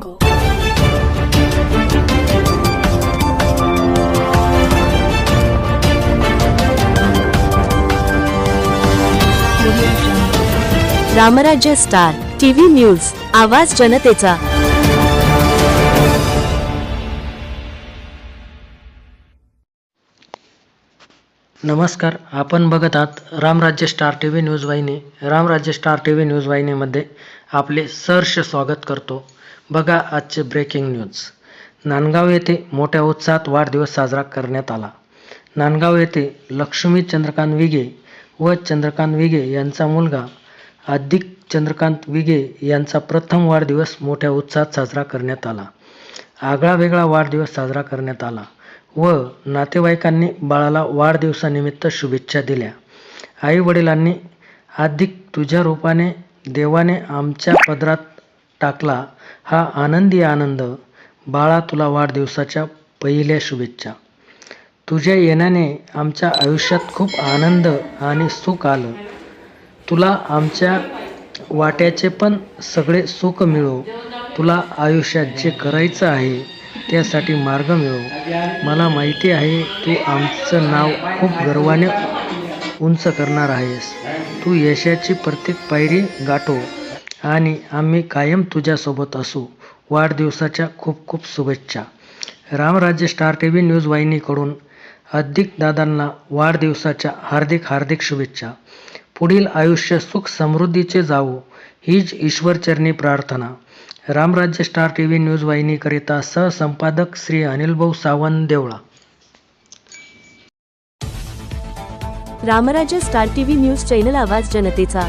Go. Ramrajya star TV news आवाज जनतेचा. नमस्कार आपण बघत आहात Ramrajya star T V news वाहिनी. Ramrajya star T V news वाहिनीमध्ये आपले सहर्ष स्वागत करतो. बघा आजचे ब्रेकिंग न्यूज नांदगाव येथे मोठ्या उत्साहात वाढदिवस साजरा करण्यात आला. नांदगाव येथे लक्ष्मी चंद्रकांत विगे व चंद्रकांत विगे यांचा मुलगा अधिक चंद्रकांत विगे यांचा प्रथम वाढदिवस मोठ्या उत्साहात साजरा करण्यात आला. आगळा वेगळा वाढदिवस साजरा करण्यात आला व नातेवाईकांनी बाळाला वाढदिवसानिमित्त शुभेच्छा दिल्या. आई वडिलांनी अधिक तुझ्या रूपाने देवाने आमच्या पदरात टाकला हा आनंदी आनंद. बाळा तुला वाढदिवसाच्या पहिल्या शुभेच्छा. तुझ्या येण्याने आमच्या आयुष्यात खूप आनंद आणि सुख आलं. तुला आमच्या वाट्याचे पण सगळे सुख मिळो. तुला आयुष्यात जे करायचं आहे त्यासाठी मार्ग मिळो. मला माहिती आहे तू आमचं नाव खूप गर्वाने उंच करणार आहेस. तू यशाची प्रत्येक पायरी गाठो. आणि आम्ही कायम तुझ्यासोबत असू. वाढदिवसाच्या खूप खूप शुभेच्छा. Ramrajya star T V news वाहिनीकडून अधिक दादांना वाढदिवसाच्या हार्दिक हार्दिक शुभेच्छा. पुढील आयुष्य सुख समृद्धीचे जावो हीच ईश्वरचरणी प्रार्थना. Ramrajya star T V news वाहिनीकरिता सहसंपादक Shri Anilbhau Sawant Deola Ramrajya star T V news channel आवाज जनतेचा.